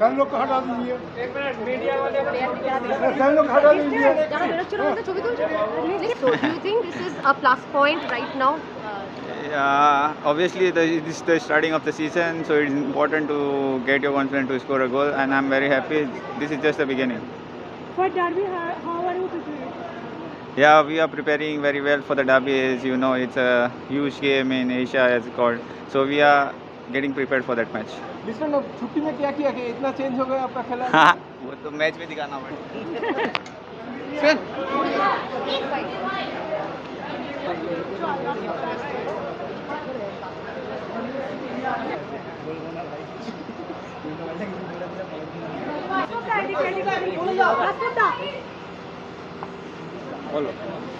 Fan लोग को हटा दीजिए फैन लोग हटा दीजिए Yeah, obviously, the, this is the starting of the season, so it's important to get your confidence to score a goal, and I'm very happy. This is just the beginning. For Derby, how, how are you preparing? Yeah, we are preparing very well for the Derby. As you know, it's a huge game in Asia, as called. So we are getting prepared for that match. Liston अब छुट्टी में क्या किया कि इतना change हो गया आपका खेला वो तो मैच में दिखाना पड़ेगा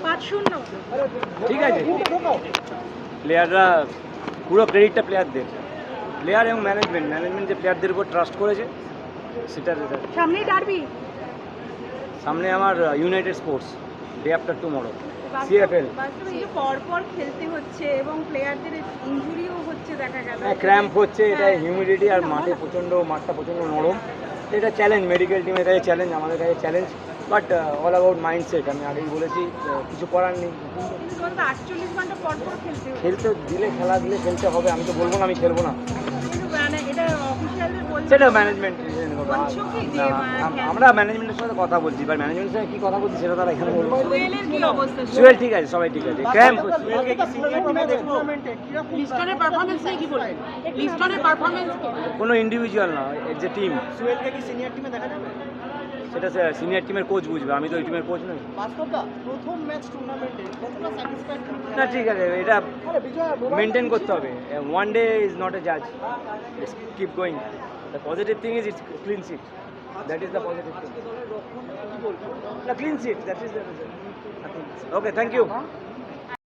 পাঁচ শূন্য ঠিক আছে প্লেয়াররা পুরো ক্রেডিটটা প্লেয়ারদের প্লেয়ার এবং ম্যানেজমেন্ট ম্যানেজমেন্ট যে প্লেয়ারদের উপর ট্রাস্ট করেছে সেটা result। সামনেই ডারবি সামনে আমার United Sports day after tomorrow CFL পরপর খেলতে হচ্ছে এবং প্লেয়ারদের ইনজুরিও হচ্ছে দেখা গেল। হ্যাঁ ক্র্যাম্প হচ্ছে এটা হিউমিডিটি আর মাঠে প্রচণ্ড মাঠটা প্রচণ্ড নরম। এটা চ্যালেঞ্জ মেডিকেল টিমের কাছে চ্যালেঞ্জ আমাদের কাছে challenge but all about mindset আমি আগেই বলেছি কিছু করার নেই। আটচল্লিশ ঘণ্টা পরপর খেলতে খেলতে দিলে খেলা দিলে খেলতে হবে আমি তো বলব না আমি খেলব না। মানে এটা অফিসিয়ালদের বলছে সেটা ম্যানেজমেন্ট আমরা ম্যানেজমেন্টের সাথে কথা বলছি এবার ম্যানেজমেন্টের সাথে কি কথা বলছি সেটা তারা এখানে বলব। সুয়েল ঠিক আছে সবাই ঠিক আছে। ক্র্যাম্প লিস্টনের পারফরম্যান্স নিয়ে কি বলবেন লিস্টনের পারফরম্যান্স কোনো ইন্ডিভিজুয়াল না যে এ টিম সুয়েলকে কি সিনিয়র টিমে দেখা যাবে? সেটা সিনিয়র টিমের কোচ বুঝবে আমি তো ওই টিমের কোচ নই। প্রথম ম্যাচ টুর্নামেন্টে না ঠিক আছে এটা মেনটেন করতে হবে। One day is not a জাজ keep going the positive thing is it's clean sheet that is the positive thing না clean sheet that is the okay thank you